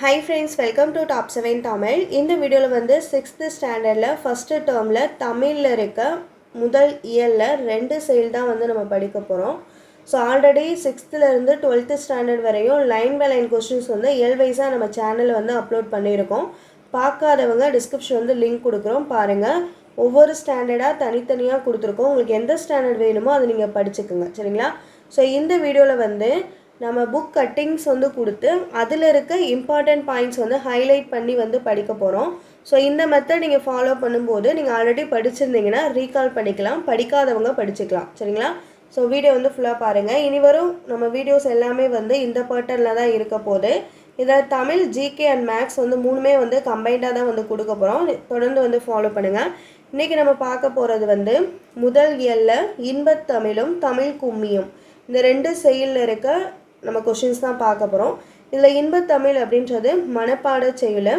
Hi friends welcome to top seven Tamil இந்த வீடியோவில் வந்து சிக்ஸ்த்து ஸ்டாண்டர்டில் ஃபஸ்ட்டு டேர்மில் தமிழில் இருக்க முதல் இயலில் ரெண்டு செயல் தான் வந்து நம்ம படிக்க போகிறோம் ஸோ ஆல்ரெடி சிக்ஸ்த்துலேருந்து டுவெல்த்து ஸ்டாண்டர்ட் வரையும் லைன் பை லைன் கொஸ்டின்ஸ் வந்து இயல் வைஸாக நம்ம சேனலில் வந்து அப்லோட் பண்ணியிருக்கோம். பார்க்காதவங்க டிஸ்கிரிப்ஷன் வந்து லிங்க் கொடுக்குறோம். பாருங்கள் ஒவ்வொரு ஸ்டாண்டர்டாக தனித்தனியாக கொடுத்துருக்கோம். உங்களுக்கு எந்த ஸ்டாண்டர்ட் வேணுமோ அதை நீங்கள் படிச்சுக்கோங்க. சரிங்களா? ஸோ இந்த வீடியோவில் வந்து நம்ம புக் கட்டிங்ஸ் வந்து கொடுத்து அதில் இருக்க இம்பார்ட்டன்ட் பாயிண்ட்ஸ் வந்து ஹைலைட் பண்ணி வந்து படிக்க போகிறோம் ஸோ இந்த மெத்தட் நீங்கள் ஃபாலோ பண்ணும்போது நீங்கள் ஆல்ரெடி படிச்சிருந்தீங்கன்னா ரீகால் பண்ணிக்கலாம். படிக்காதவங்க படிச்சுக்கலாம். சரிங்களா? ஸோ வீடியோ வந்து ஃபுல்லாக பாருங்கள் இனி வரும் நம்ம வீடியோஸ் எல்லாமே வந்து இந்த பேட்டர்னில் தான் இருக்க போது இதில் தமிழ் ஜிகே அண்ட் மேக்ஸ் வந்து மூணுமே வந்து கம்பைண்டாக தான் வந்து கொடுக்க போகிறோம் தொடர்ந்து வந்து ஃபாலோ பண்ணுங்கள் இன்றைக்கி நம்ம பார்க்க போகிறது வந்து முதல் இயலில் இன்பத் தமிழும் தமிழ் கும்மியும். இந்த ரெண்டு செயலில் இருக்க நம்ம கொஷின்ஸ் தான் பார்க்க போகிறோம் இதில் இன்பத்தமிழ் அப்படின்றது மனப்பாட செயல்.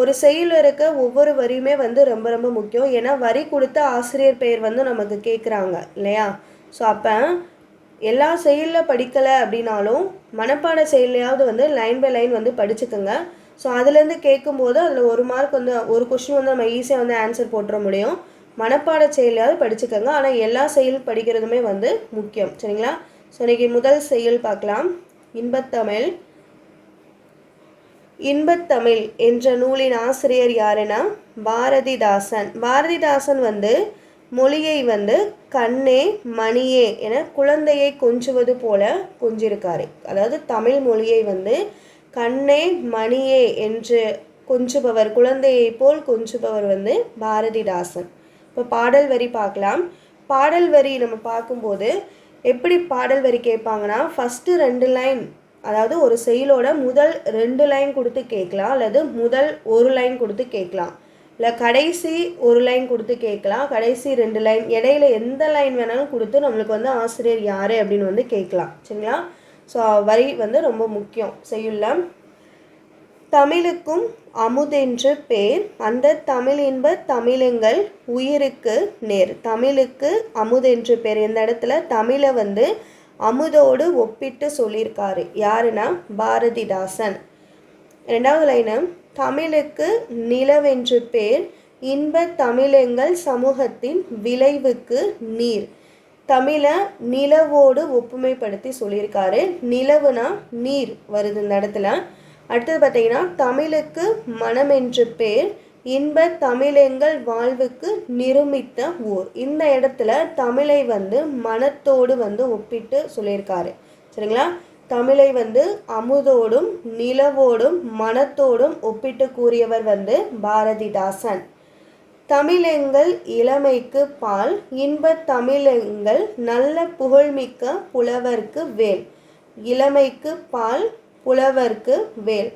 ஒரு செயலில் இருக்க ஒவ்வொரு வரியுமே வந்து ரொம்ப ரொம்ப முக்கியம். ஏன்னா வரி கொடுத்த ஆசிரியர் பெயர் வந்து நமக்கு கேட்குறாங்க இல்லையா? ஸோ அப்போ எல்லா செயலில் படிக்கலை அப்படின்னாலும் மனப்பாட செயலையாவது வந்து லைன் பை லைன் வந்து படிச்சுக்கோங்க. ஸோ அதுலேருந்து கேட்கும்போது அதில் ஒரு மார்க் வந்து ஒரு கொஷின் வந்து நம்ம ஈஸியாக வந்து ஆன்சர் போட்டுற முடியும். மனப்பாட செயலையாவது படிச்சுக்கோங்க. ஆனால் எல்லா செயல் படிக்கிறதுமே வந்து முக்கியம். சரிங்களா? ஸோ இன்றைக்கி முதல் செயல் பார்க்கலாம். இன்பத்தமிழ். இன்பத்தமிழ் என்ற நூலின் ஆசிரியர் யாருன்னா பாரதிதாசன். பாரதிதாசன் வந்து மொழியை வந்து கண்ணே மணியே என குழந்தையை கொஞ்சுவது போல கொஞ்சிருக்காரு. அதாவது தமிழ் மொழியை வந்து கண்ணே மணியே என்று கொஞ்சுபவர் குழந்தையை போல் கொஞ்சுபவர் வந்து பாரதிதாசன். இப்போ பாடல் வரி பார்க்கலாம். பாடல் வரி நம்ம பார்க்கும்போது எப்படி பாடல் வரி கேட்பாங்கன்னா ஃபஸ்ட்டு ரெண்டு லைன் அதாவது ஒரு செயலோட முதல் ரெண்டு லைன் கொடுத்து கேட்கலாம் அல்லது முதல் ஒரு லைன் கொடுத்து கேட்கலாம். இல்லை கடைசி ஒரு லைன் கொடுத்து கேட்கலாம் கடைசி ரெண்டு லைன் இடையில எந்த லைன் வேணாலும் கொடுத்து நம்மளுக்கு வந்து ஆசிரியர் யார் அப்படின்னு வந்து கேட்கலாம். சரிங்களா? ஸோ வரி வந்து ரொம்ப முக்கியம் செய்யுள்ள தமிழுக்கும் அமுதென்று பேர். அந்த தமிழ் இன்ப தமிழங்கள் உயிருக்கு நேர். தமிழுக்கு அமுதென்று பேர். இந்த இடத்துல தமிழை வந்து அமுதோடு ஒப்பிட்டு சொல்லியிருக்காரு. யாருன்னா? பாரதிதாசன். ரெண்டாவது லைனு. தமிழுக்கு நிலவென்று பேர். இன்ப தமிழெங்கள் சமூகத்தின் விளைவுக்கு நீர். தமிழை நிலவோடு ஒப்புமைப்படுத்தி சொல்லியிருக்காரு. நிலவுனா நீர் வருது இந்த இடத்துல. அடுத்தது பார்த்தீங்கன்னா தமிழுக்கு மனம் என்று பேர் இன்ப தமிழெங்கள் வாழ்வுக்கு நிருமித்த ஊர். இந்த இடத்துல தமிழை வந்து மனத்தோடு வந்து ஒப்பிட்டு சொல்லியிருக்காரு. சரிங்களா? தமிழை வந்து அமுதோடும் நிலவோடும் மனத்தோடும் ஒப்பிட்டு கூறியவர் வந்து பாரதிதாசன். தமிழெங்கள் இளமைக்கு பால் இன்ப தமிழெங்கள் நல்ல புகழ்மிக்க புலவர்க்கு வேல். இளமைக்கு பால் புலவர்க்கு வேல்.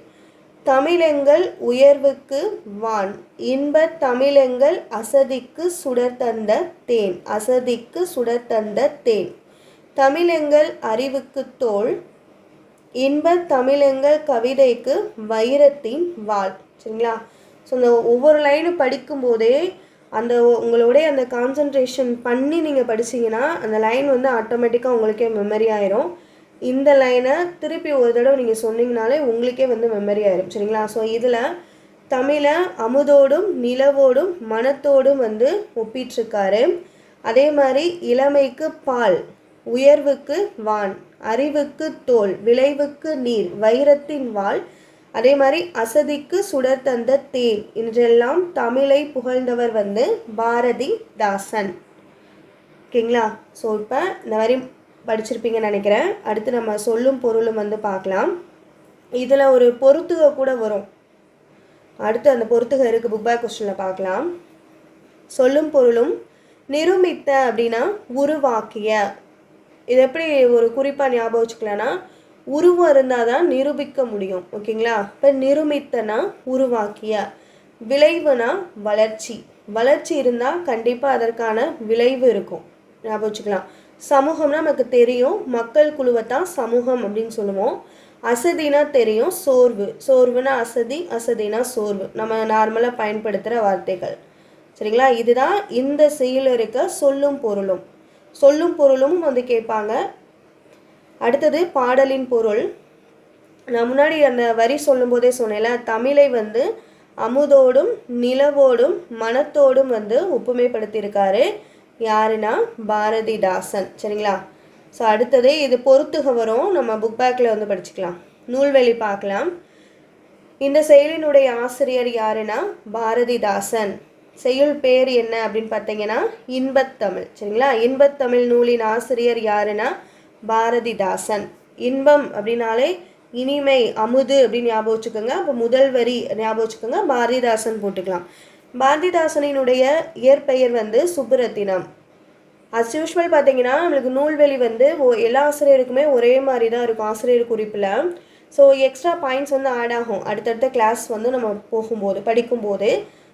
தமிழெங்கள் உயர்வுக்கு வான். இன்ப தமிழெங்கள் அசதிக்கு சுடர் தந்த தேன். அசதிக்கு சுடர் தந்த தேன். தமிழெங்கள் அறிவுக்கு தோல். இன்ப தமிழெங்கள் கவிதைக்கு வைரத்தின் வாள். சரிங்களா? ஸோ அந்த ஒவ்வொரு லைனும் படிக்கும்போதே அந்த உங்களுடைய அந்த கான்சன்ட்ரேஷன் பண்ணி நீங்கள் படிச்சீங்கன்னா அந்த லைன் வந்து ஆட்டோமேட்டிக்காக உங்களுக்கே மெமரி ஆயிரும். இந்த லைனை திருப்பி ஒரு தடவை நீங்கள் சொன்னீங்கனாலே உங்களுக்கே வந்து மெமரி ஆயிரும். சரிங்களா? ஸோ இதில் தமிழை அமுதோடும் நிலவோடும் மனத்தோடும் வந்து ஒப்பிட்டிருக்காரு. அதே மாதிரி இளமைக்கு பால் உயர்வுக்கு வான் அறிவுக்கு தோல் விளைவுக்கு நீர் வைரத்தின் வாள் அதே மாதிரி அசதிக்கு சுடர் தந்த தேன் என்றெல்லாம் தமிழை புகழ்ந்தவர் வந்து பாரதி தாசன் ஓகேங்களா? ஸோ இப்போ இந்த மாதிரி படிச்சிருப்பீங்கன்னு நினைக்கிறேன். அடுத்து நம்ம சொல்லும் பொருளும் வந்து பார்க்கலாம். இதில் ஒரு பொருத்துக கூட வரும். அடுத்து அந்த பொருத்துக இருக்குது புக் பேக் கொஸ்டினில் பார்க்கலாம். சொல்லும் பொருளும் நிருமித்த அப்படின்னா உருவாக்கிய. இது எப்படி ஒரு குறிப்பாக ஞாபகம் வச்சுக்கலான்னா உருவம் இருந்தால் தான் நிரூபிக்க முடியும். ஓகேங்களா? இப்போ நிருமித்தனா உருவாக்கிய. விளைவுனா வளர்ச்சி. வளர்ச்சி இருந்தால் கண்டிப்பாக அதற்கான விளைவு இருக்கும். ஞாபகம் வச்சுக்கலாம். சமூகம்னா நமக்கு தெரியும். மக்கள் குழுவை தான் சமூகம் அப்படின்னு சொல்லுவோம். அசதினா தெரியும். சோர்வு. சோர்வுனா அசதி அசதினா சோர்வு. நம்ம நார்மலாக பயன்படுத்துகிற வார்த்தைகள். சரிங்களா? இதுதான் இந்த செயல் இருக்க சொல்லும் பொருளும். சொல்லும் பொருளும் வந்து கேட்பாங்க. அடுத்தது பாடலின் பொருள். நான் முன்னாடி அந்த வரி சொல்லும்போதே சொன்னேன்ல தமிழை வந்து அமுதோடும் நிலவோடும் மனத்தோடும் வந்து ஒப்புமைப்படுத்தியிருக்காரு. யாருன்னா பாரதிதாசன் சரிங்களா? ஸோ அடுத்தது இது பொறுத்துக வரும் நம்ம புக் பேக்கில் வந்து படிச்சுக்கலாம். நூல்வெளி பார்க்கலாம். இந்த செயலினுடைய ஆசிரியர் யாருன்னா பாரதிதாசன். செயல் பேர் என்ன அப்படின்னு பார்த்தீங்கன்னா இன்பத்தமிழ் சரிங்களா? இன்பத்தமிழ் நூலின் ஆசிரியர் யாருன்னா பாரதிதாசன். இன்பம் அப்படின்னாலே இனிமை அமுது அப்படின்னு ஞாபகம் வச்சுக்கோங்க. அப்போ முதல் வரி ஞாபகம் வச்சுக்கோங்க. பாரதிதாசன் போட்டுக்கலாம். பாரதிதாசனினுடைய இயற்பெயர் வந்து சுப்புரத்தினம். அஸ் யூஷுவல் பார்த்தீங்கன்னா நம்மளுக்கு நூல்வெளி வந்து எல்லா ஆசிரியருக்குமே ஒரே மாதிரி தான் இருக்கும் ஆசிரியர் குறிப்பில். ஸோ எக்ஸ்ட்ரா பாயிண்ட்ஸ் வந்து ஆட் ஆகும். அடுத்தடுத்த கிளாஸ் வந்து நம்ம போகும்போது படிக்கும்போது.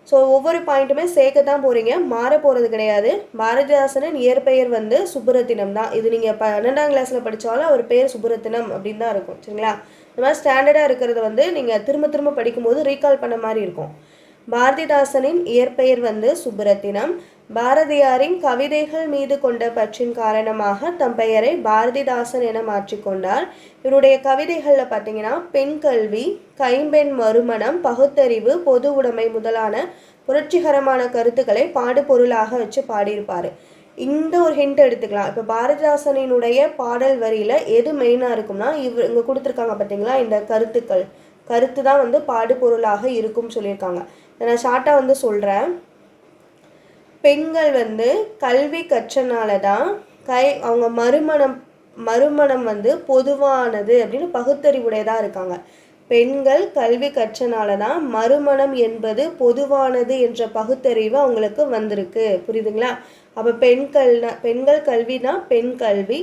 ஸோ ஒவ்வொரு பாயிண்ட்டுமே சேர்க்க தான் போகிறீங்க மாற போகிறது கிடையாது. பாரதிதாசனின் இயற்பெயர் வந்து சுப்புரத்தினம் தான். இது நீங்கள் பன்னெண்டாம் கிளாஸில் படித்தாலும் அவர் பேர் சுப்புரத்தினம் அப்படின்னு தான் இருக்கும். சரிங்களா? இந்த மாதிரி ஸ்டாண்டர்டாக இருக்கிறத வந்து நீங்கள் திரும்ப திரும்ப படிக்கும்போது ரீகால் பண்ண மாதிரி இருக்கும். பாரதிதாசனின் இயற்பெயர் வந்து சுப்புரத்தினம் பாரதியாரின் கவிதைகள் மீது கொண்ட பற்றின் காரணமாக தம் பெயரை பாரதிதாசன் என மாற்றிக்கொண்டார் இவருடைய கவிதைகளில் பார்த்தீங்கன்னா பெண் கல்வி கைம்பெண் மறுமணம் பகுத்தறிவு பொது உடைமை முதலான புரட்சிகரமான கருத்துக்களை பாடுபொருளாக வச்சு பாடியிருப்பார். இந்த ஒரு ஹிண்ட் எடுத்துக்கலாம். இப்போ பாரதிதாசனினுடைய பாடல் வரியில் எது மெயினாக இருக்கும்னா இவர் இங்கே கொடுத்துருக்காங்க பார்த்தீங்களா இந்த கருத்துக்கள். கருத்து தான் வந்து பாடுபொருளாக இருக்கும்னு சொல்லியிருக்காங்க. நான் ஷார்ட்டாக வந்து சொல்கிறேன் பெண்கள் வந்து கல்வி கற்றனால தான் கை அவங்க மறுமணம் மறுமணம் வந்து பொதுவானது அப்படின்னு பகுத்தறிவுடையதாக இருக்காங்க. பெண்கள் கல்வி கற்றனால தான் மறுமணம் என்பது பொதுவானது என்ற பகுத்தறிவு அவங்களுக்கு வந்திருக்கு. புரியுதுங்களா? அப்போ பெண்கள்னா பெண்கள் கல்வினா பெண் கல்வி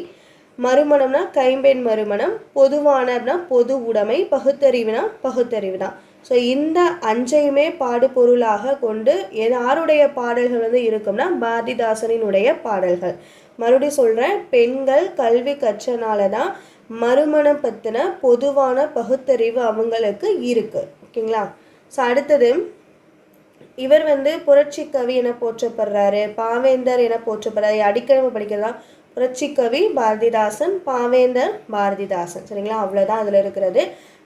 மறுமணம்னா கைம்பெண் மறுமணம் பொதுவான அப்படின்னா பொது உடைமை பகுத்தறிவுனா பகுத்தறிவு தான் ஸோ இந்த அஞ்சையுமே பாடுபொருளாக கொண்டு யாருடைய பாடல்கள் வந்து இருக்கும்னா பாரதிதாசனினுடைய பாடல்கள். மறுபடியும் சொல்கிறேன் பெண்கள் கல்வி கற்றனால தான் மறுமணம் பற்றின பொதுவான பகுத்தறிவு அவங்களுக்கு இருக்குது ஓகேங்களா? ஸோ அடுத்தது இவர் வந்து புரட்சி கவி என போற்றப்படுறாரு பாவேந்தர் என போற்றப்படுறாரு அடிக்கடி நம்ம படிக்கிறதா? புரட்சி பாரதிதாசன் பாவேந்தர் பாரதிதாசன். சரிங்களா? அவ்வளோதான் அதில் இருக்கிறது.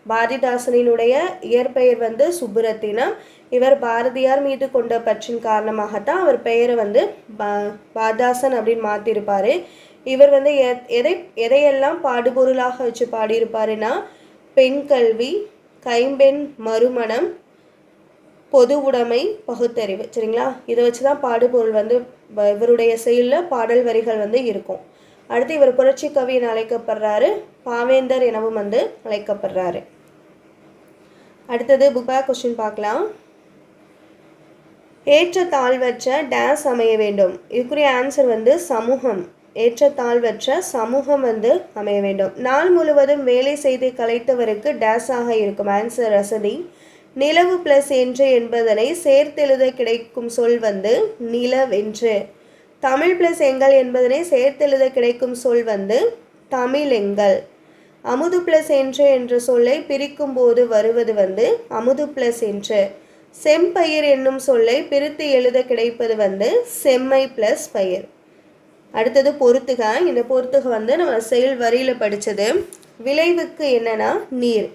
பாரதிதாசனினுடைய இயற்பெயர் வந்து சுப்புரத்தினம். இவர் பாரதியார் மீது கொண்ட பற்றின் காரணமாகத்தான் அவர் பெயரை வந்து பா பாரதாசன் அப்படின்னு மாற்றிருப்பார் இவர் வந்து எ- எதை எதையெல்லாம் பாடுபொருளாக வச்சு பாடியிருப்பாருன்னா பெண் கல்வி கைம்பெண் மறுமணம் பொது உடைமை பகுத்தறிவு. சரிங்களா? இதை வச்சு தான் பாடுபொருள் வந்து இவருடைய செயலில் பாடல் வரிகள் வந்து இருக்கும். அடுத்து இவர் புரட்சி கவின்னு அழைக்கப்படுறாரு. பாவேந்தர் எனவும் வந்து அழைக்கப்படுறாரு. அடுத்தது புக் கொஸ்டின் பார்க்கலாம். ஏற்ற தாழ்வற்ற டேஸ் அமைய வேண்டும். இதுக்குரிய ஆன்சர் வந்து சமூகம். ஏற்ற தாழ்வற்ற சமூகம் வந்து அமைய வேண்டும். நாள் முழுவதும் வேலை செய்து கலைத்தவருக்கு டேஸாக இருக்கும். ஆன்சர் ரசதி நிலவு பிளஸ் என்று என்பதனை சேர்த்தெழுத கிடைக்கும் சொல் வந்து நிலவென்று. தமிழ் பிளஸ் எங்கள் என்பதனை சேர்த்தெழுத கிடைக்கும் சொல் வந்து தமிழெங்கள். அமுது பிளஸ் என்று என்ற சொல்லை பிரிக்கும் போது வருவது வந்து அமுது பிளஸ் என்று. செம்பயிர் என்னும் சொல்லை பிரித்து எழுத கிடைப்பது வந்து செம்மை பிளஸ் பயிர். அடுத்தது பொறுத்துக. இந்த பொறுத்துக வந்து நம்ம செயல் வரியில் படித்தது விளைவுக்கு என்னன்னா நீர்.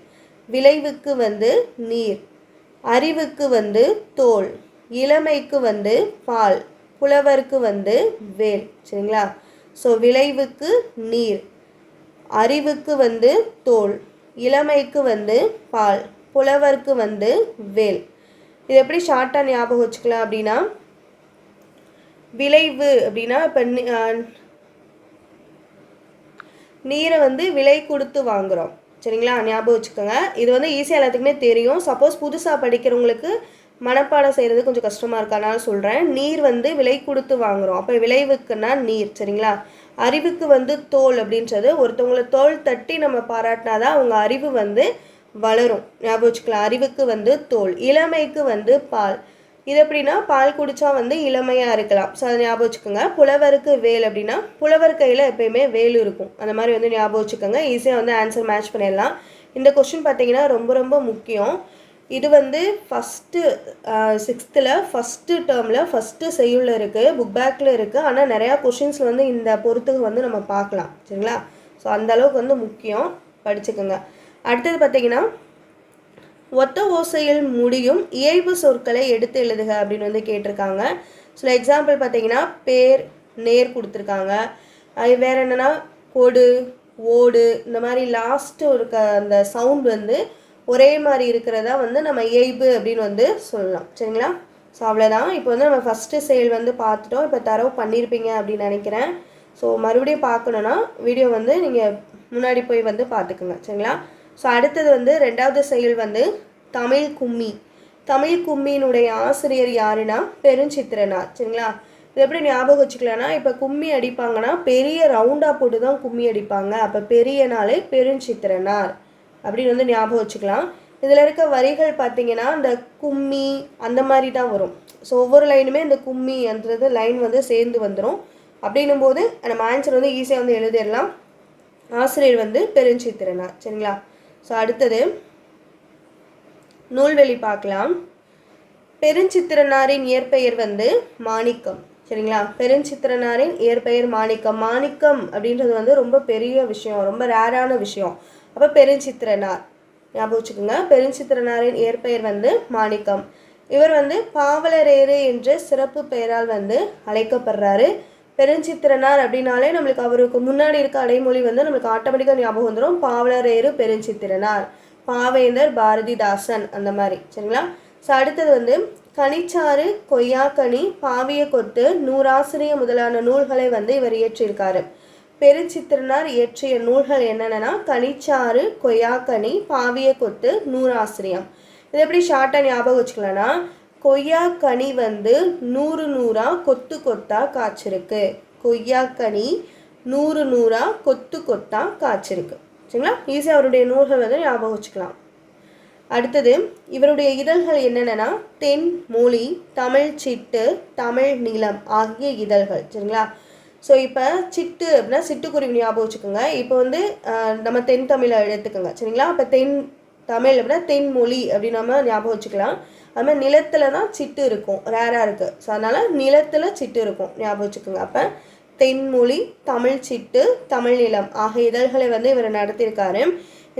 விளைவுக்கு வந்து நீர். அறிவுக்கு வந்து தோல் இளமைக்கு வந்து பால் புலவருக்கு வந்து வேல். சரிங்களா? ஸோ விளைவுக்கு நீர் அறிவுக்கு வந்து தோல் இளமைக்கு வந்து பால் புலவருக்கு வந்து வேல். இது எப்படி ஷார்ட்டாக ஞாபகம் வச்சுக்கலாம் அப்படின்னா விளைவு அப்படின்னா இப்போ நீரை வந்து விலை கொடுத்து வாங்குறோம். சரிங்களா? ஞாபகம் வச்சுக்கோங்க. இது வந்து ஈஸியாக எல்லாத்துக்குமே தெரியும். சப்போஸ் புதுசாக படிக்கிறவங்களுக்கு மனப்பாடம் செய்கிறது கொஞ்சம் கஷ்டமாக இருக்கனால சொல்கிறேன் நீர் வந்து விலை கொடுத்து வாங்குறோம். அப்போ விளைவுக்குன்னா நீர் சரிங்களா? அறிவுக்கு வந்து தோல் அப்படின்றது ஒருத்தவங்களை தோல் தட்டி நம்ம பாராட்டினா தான் அவங்க அறிவு வந்து வளரும். ஞாபகம் வச்சுக்கலாம். அறிவுக்கு வந்து தோல் இளமைக்கு வந்து பால். இது எப்படின்னா பால் குடித்தா வந்து இளமையாக இருக்கலாம். ஸோ அதை ஞாபகம் வச்சுக்கோங்க. புலவருக்கு வேல் அப்படின்னா புலவர் கையில் எப்பயுமே வேல் இருக்கும். அந்த மாதிரி வந்து ஞாபகம் வச்சுக்கோங்க. ஈஸியாக வந்து ஆன்சர் மேட்ச் பண்ணிடலாம். இந்த கொஷின் பார்த்தீங்கன்னா ரொம்ப ரொம்ப முக்கியம். இது வந்து ஃபஸ்ட்டு சிக்ஸ்த்தில் ஃபஸ்ட்டு டேர்மில் ஃபஸ்ட்டு செய்யுளில் இருக்குது புக் பேக்கில் இருக்குது ஆனால் நிறையா கொஷின்ஸில் வந்து இந்த பொறுத்துக்கு வந்து நம்ம பார்க்கலாம். சரிங்களா? ஸோ அந்த அளவுக்கு வந்து முக்கியம். படிச்சுக்கோங்க. அடுத்தது பார்த்தீங்கன்னா ஒத்த ஓசையில் முடியும் இயல்பு சொற்களை எடுத்து எழுதுக அப்படின்னு வந்து கேட்டிருக்காங்க. சில எக்ஸாம்பிள் பார்த்தீங்கன்னா பேர் நேர் கொடுத்துருக்காங்க. அது வேறு என்னென்னா கொடு ஓடு இந்த மாதிரி லாஸ்ட்டு இருக்க அந்த சவுண்ட் வந்து ஒரே மாதிரி இருக்கிறதா வந்து நம்ம இயல்பு அப்படின்னு வந்து சொல்லலாம். சரிங்களா? ஸோ அவ்வளோதான் இப்போ வந்து நம்ம ஃபஸ்ட்டு செயல் வந்து பார்த்துட்டோம். இப்போ தரவு பண்ணியிருப்பீங்க அப்படின்னு நினைக்கிறேன். ஸோ மறுபடியும் பார்க்கணுன்னா வீடியோ வந்து நீங்கள் முன்னாடி போய் வந்து பார்த்துக்குங்க. சரிங்களா? ஸோ அடுத்தது வந்து ரெண்டாவது செயல் வந்து தமிழ் கும்மி. தமிழ் கும்மியினுடைய ஆசிரியர் யாருன்னா பெருஞ்சித்திரனார் சரிங்களா? இது எப்படி ஞாபகம் வச்சுக்கலாம்னா இப்போ கும்மி அடிப்பாங்கன்னா பெரிய ரவுண்டாக போட்டு தான் கும்மி அடிப்பாங்க. அப்போ பெரிய நாளே பெருஞ்சித்திரனார் அப்படின்னு வந்து ஞாபகம் வச்சுக்கலாம். இதில் இருக்க வரிகள் பார்த்தீங்கன்னா இந்த கும்மி அந்த மாதிரி தான் வரும். ஸோ ஒவ்வொரு லைனுமே இந்த கும்மின்றது லைன் வந்து சேர்ந்து வந்துடும் அப்படின்னும் போது நம்ம ஆன்சர் வந்து ஈஸியாக வந்து எழுதிடலாம். ஆசிரியர் வந்து பெருஞ்சித்திரனார். சரிங்களா? ஸோ அடுத்தது நூல்வெளி பார்க்கலாம். பெருஞ்சித்திரனாரின் இயற்பெயர் வந்து மாணிக்கம். சரிங்களா? பெருஞ்சித்திரனாரின் இயற்பெயர் மாணிக்கம். மாணிக்கம் அப்படின்றது வந்து ரொம்ப பெரிய விஷயம் ரொம்ப ரேரான விஷயம். அப்போ பெருஞ்சித்திரனார். ஞாபகம் வச்சுக்கோங்க. பெருஞ்சித்திரனாரின் இயற்பெயர் வந்து மாணிக்கம். இவர் வந்து பாவலரேறு என்ற சிறப்பு பெயரால் வந்து அழைக்கப்படுறாரு. பெருஞ்சித்திரனார் அப்படின்னாலே நம்மளுக்கு அவருக்கு முன்னாடி இருக்க அடைமொழி வந்து நம்மளுக்கு ஆட்டோமேட்டிக்காக ஞாபகம் வந்துடும் பாவலரேறு பெருஞ்சித்திரனார். பாவேந்தர் பாரதிதாசன் அந்த மாதிரி. சரிங்களா? ஸோ அடுத்தது வந்து கனிச்சாறு கொய்யாக்கனி பாவிய கொத்து நூறாசிரிய முதலான நூல்களை வந்து இவர் இயற்றியிருக்காரு. பெருஞ்சித்திரனார் இயற்றிய நூல்கள் என்னென்னா கனிச்சாறு கொய்யாக்கனி பாவிய கொத்து நூறாசிரியம். இது எப்படி ஷார்ட்டாக ஞாபகம் வச்சுக்கலாம்னா கொய்யாக்கனி வந்து நூறு நூறா கொத்து கொத்தா காய்ச்சிருக்கு. கொய்யாக்கனி நூறு நூறா கொத்து கொத்தா காய்ச்சிருக்கு. சரிங்களா? ஈஸியாக அவருடைய நூல்கள் வந்து ஞாபகம் வச்சுக்கலாம். அடுத்தது இவருடைய இதழ்கள் என்னென்னா தென் மொழி தமிழ் சிட்டு தமிழ் நிலம் ஆகிய இதழ்கள். சரிங்களா? ஸோ இப்போ சிட்டு அப்படின்னா சிட்டுக்குருவி ஞாபகம் வச்சுக்கோங்க. இப்போ வந்து நம்ம தென் தமிழை எடுத்துக்கோங்க. சரிங்களா? இப்போ தென் தமிழ் அப்படின்னா தென்மொழி அப்படின்னு நம்ம ஞாபகம் வச்சுக்கலாம். அது மாதிரி நிலத்தில் தான் சிட்டு இருக்கும். ரேராக இருக்குது ஸோ அதனால் நிலத்தில் சிட்டு இருக்கும். ஞாபகம் வச்சுக்கோங்க. அப்போ தென்மொழி தமிழ் சிட்டு தமிழ் நிலம் ஆகிய இதழ்களை வந்து இவர் நடத்தியிருக்காரு.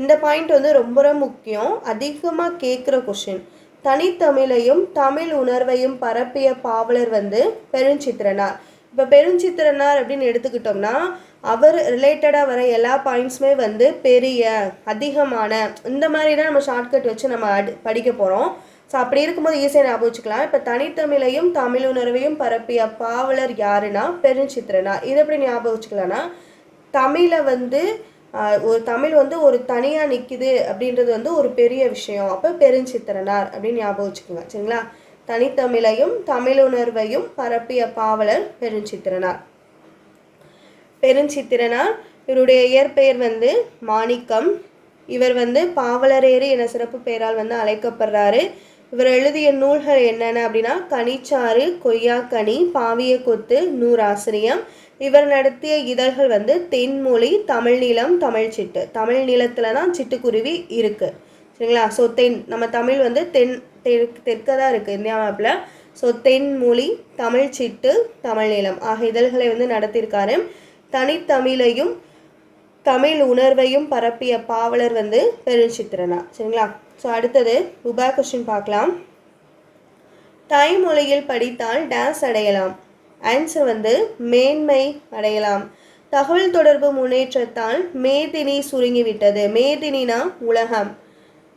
இந்த பாயிண்ட் வந்து ரொம்ப ரொம்ப முக்கியம். அதிகமாக கேட்குற கொஷின் தனித்தமிழையும் தமிழ் உணர்வையும் பரப்பிய பாவலர் வந்து பெருஞ்சித்திரனார். இப்போ பெருஞ்சித்திரனார் அப்படின்னு எடுத்துக்கிட்டோம்னா அவர் ரிலேட்டடாக வர எல்லா பாயிண்ட்ஸுமே வந்து பெரிய அதிகமான இந்த மாதிரி தான் நம்ம ஷார்ட்கட் வச்சு நம்ம அடி படிக்க போகிறோம் ஸோ அப்படி இருக்கும்போது ஈஸியாக ஞாபகம் வச்சுக்கலாம். இப்போ தனித்தமிழையும் தமிழ் உணர்வையும் பரப்பிய பாவலர் யாருன்னா பெருஞ்சித்திரனார் இது எப்படி ஞாபகம் வச்சுக்கலாம்னா தமிழை வந்து ஒரு தமிழ் வந்து ஒரு தனியாக நிற்கிது அப்படின்றது வந்து ஒரு பெரிய விஷயம். அப்போ பெருஞ்சித்திரனார் அப்படின்னு ஞாபகம் வச்சுக்கோங்க. சரிங்களா? தனித்தமிழையும் தமிழ் உணர்வையும் பரப்பிய பாவலர் பெருஞ்சித்திரனார். பெருஞ்சித்திரனார் இவருடைய இயற்பெயர் வந்து மாணிக்கம். இவர் வந்து பாவலரேறு என சிறப்பு பெயரால் வந்து அழைக்கப்படுறாரு. இவர் எழுதிய நூல்கள் என்னென்ன அப்படின்னா கனிச்சாறு கொய்யாக்கனி பாவிய கொத்து நூறாசிரியம். இவர் நடத்திய இதழ்கள் வந்து தென்மொழி தமிழ்நிலம் தமிழ் சிட்டு. தமிழ் நிலத்தில் தான் சிட்டுக்குருவி இருக்குது சரிங்களா? ஸோ தென் நம்ம தமிழ் வந்து தென் தெற்கு தெற்க தான் இருக்குது இந்தியா மேப்பில் ஸோ தென்மொழி தமிழ் சிட்டு தமிழ் நிலம் ஆகிய இதழ்களை வந்து நடத்தியிருக்காரு. தனித்தமிழையும் தமிழ் உணர்வையும் பரப்பிய பாவலர் வந்து பெருஞ்சித்திரனா சரிங்களா? ஸோ அடுத்தது உபா கொஸ்டின் பார்க்கலாம். தாய்மொழியில் படித்தால் டான்ஸ் அடையலாம். ஆன்சர் வந்து மேன்மை அடையலாம். தகவல் தொடர்பு முன்னேற்றத்தால் மேதினி சுருங்கிவிட்டது. மேதினா உலகம்.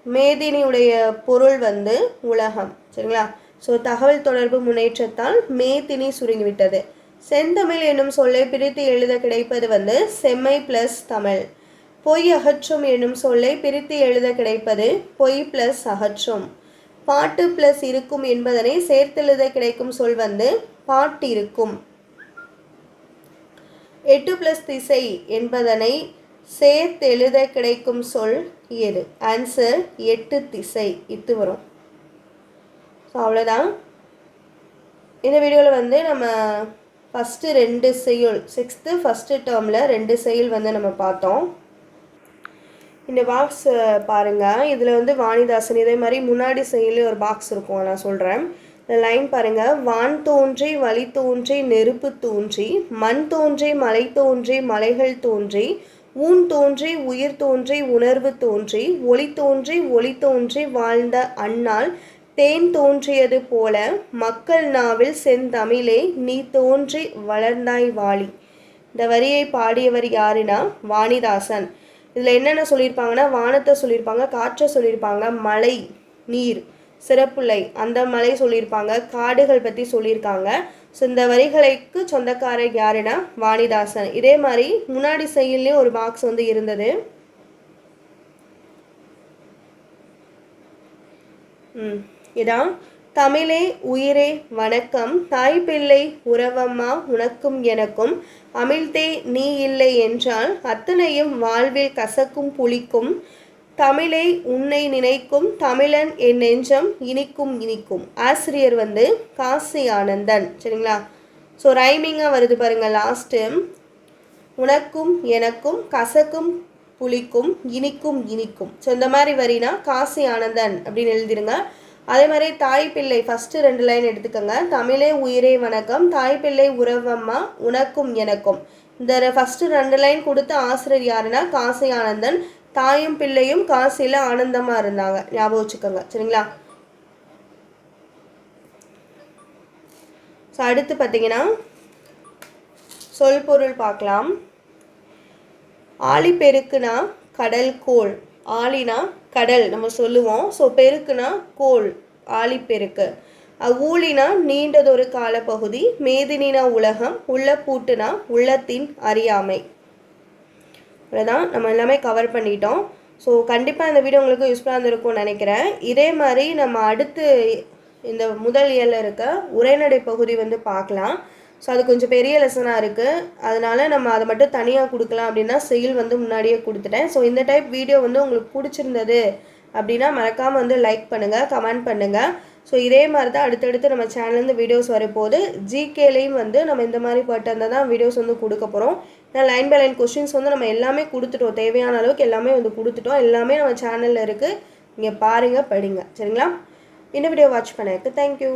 மேதினியுடைய பொருள் வந்து உலகம். சரிங்களா? ஸோ தகவல் தொடர்பு முன்னேற்றத்தால் மேதினி சுருங்கிவிட்டது. செந்தமிழ் என்னும் சொல்லை பிரித்து எழுத கிடைப்பது வந்து செம்மை ப்ளஸ் தமிழ். பொய் அகற்றும் என்னும் சொல்லை பிரித்து எழுத கிடைப்பது பொய் ப்ளஸ் அகற்றும். பாட்டு ப்ளஸ் இருக்கும் என்பதனை சேர்த்தெழுத கிடைக்கும் சொல் வந்து பாட்டிருக்கும். எட்டு ப்ளஸ் திசை என்பதனை சேர்த்தெழுத கிடைக்கும் சொல் எது? ஆன்சர் எட்டு திசை. இத்து வரும். ஸோ அவ்வளோதான் இந்த வீடியோவில் வந்து நம்ம ஃபஸ்ட்டு ரெண்டு செயல் சிக்ஸ்த்து ஃபஸ்ட்டு டேர்மில் ரெண்டு செயல் வந்து நம்ம பார்த்தோம். இந்த பாக்ஸ் பாருங்கள் இதில் வந்து வாணிதாசன் இதே மாதிரி முன்னாடி செயலி ஒரு பாக்ஸ் இருக்கும் நான் சொல்கிறேன் இந்த லைன் பாருங்கள் வான் தோன்றி வழி தோன்றி நெருப்பு தோன்றி மண் தோன்றி மலை தோன்றி மலைகள் தோன்றி ஊன் தோன்றி உயிர் தோன்றி உணர்வு தோன்றி ஒளி தோன்றி ஒளி தோன்றி வாழ்ந்த அண்ணால் தேன் தோன்றியது போல மக்கள் நாவில் செந்தமிழே நீ தோன்றி வளர்ந்தாய் வாழி இந்த வரியை பாடியவர் யாருன்னா வாணிதாசன். இதில் என்னென்ன சொல்லியிருப்பாங்கன்னா வானத்தை சொல்லியிருப்பாங்க காற்றை சொல்லியிருப்பாங்க மலை நீர் சிறப்புலை அந்த மலை சொல்லியிருப்பாங்க காடுகள் பற்றி சொல்லியிருக்காங்க. ஸோ இந்த வரிகளைக்கு சொந்தக்காரர் யாருன்னா வாணிதாசன். இதே மாதிரி முன்னாடி செயல்லையும் ஒரு பாக்ஸ் வந்து இருந்தது. இதான். தமிழே உயிரே வணக்கம். தாய் பிள்ளை உறவம்மா உனக்கும் எனக்கும். அமிழ்தே நீ இல்லை என்றால் அத்தனையும் வாழ்வில் கசக்கும் புளிக்கும். தமிழே உன்னை நினைக்கும் தமிழன் என் நெஞ்சம் இனிக்கும் இனிக்கும். ஆசிரியர் வந்து காசி ஆனந்தன். சரிங்களா? ஸோ ரைமிங்காக வருது பாருங்கள் லாஸ்ட்டு உனக்கும் எனக்கும் கசக்கும் புளிக்கும் இனிக்கும் இனிக்கும். ஸோ இந்த மாதிரி வரினா காசி ஆனந்தன் அப்படின்னு எழுதிருங்க. அதே மாதிரி தாய் பிள்ளை ஃபஸ்ட்டு ரெண்டு லைன் எடுத்துக்கோங்க. தமிழே உயிரே வணக்கம். தாய் பிள்ளை உறவம்மா உனக்கும் எனக்கும். இந்த ஃபஸ்ட்டு ரெண்டு லைன் கொடுத்த ஆசிரியர் யாருன்னா காசி ஆனந்தன். தாயும் பிள்ளையும் காசியில் ஆனந்தமாக இருந்தாங்க. ஞாபகம் வச்சுக்கோங்க. சரிங்களா? ஸோ அடுத்து பார்த்தீங்கன்னா சொல் பொருள் பார்க்கலாம். ஆழி பெருக்குனா கடல் கோள். ஆழினா கடல் நம்ம சொல்லுவோம். ஸோ பெருக்குனா கோள் ஆழிப்பெருக்கு ஊழினா நீண்டதொரு காலப்பகுதி மேதினினா உலகம் உள்ள பூட்டுனா உள்ளத்தின் அறியாமை. அவ்வளோதான் நம்ம எல்லாமே கவர் பண்ணிட்டோம். ஸோ கண்டிப்பாக இந்த வீடியோ உங்களுக்கு யூஸ்ஃபுல்லாக இருந்திருக்கும்னு நினைக்கிறேன். இதே மாதிரி நம்ம அடுத்து இந்த முதல் இயலில் இருக்க உரைநடை பகுதி வந்து பார்க்கலாம். ஸோ அது கொஞ்சம் பெரிய லெசனாக இருக்குது அதனால் நம்ம அதை மட்டும் தனியாக கொடுக்கலாம் அப்படின்னா செயல் வந்து முன்னாடியே கொடுத்துட்டேன். ஸோ இந்த டைப் வீடியோ வந்து உங்களுக்கு பிடிச்சிருந்தது அப்படின்னா மறக்காமல் வந்து லைக் பண்ணுங்கள் கமெண்ட் பண்ணுங்கள் ஸோ இதே மாதிரி தான் அடுத்தடுத்து நம்ம சேனல்லேருந்து வீடியோஸ் வரப்போது ஜிகேலையும் வந்து நம்ம இந்த மாதிரி பட்டு தான் வீடியோஸ் வந்து கொடுக்க போகிறோம் ஏன்னா லைன் பை லைன் கொஷின்ஸ் வந்து நம்ம எல்லாமே கொடுத்துட்டோம். தேவையான அளவுக்கு எல்லாமே வந்து கொடுத்துட்டோம். எல்லாமே நம்ம சேனலில் இருக்குது நீங்கள் பாருங்கள் படிங்க. சரிங்களா? இந்த வீடியோ வாட்ச் பண்ணதுக்கு தேங்க்யூ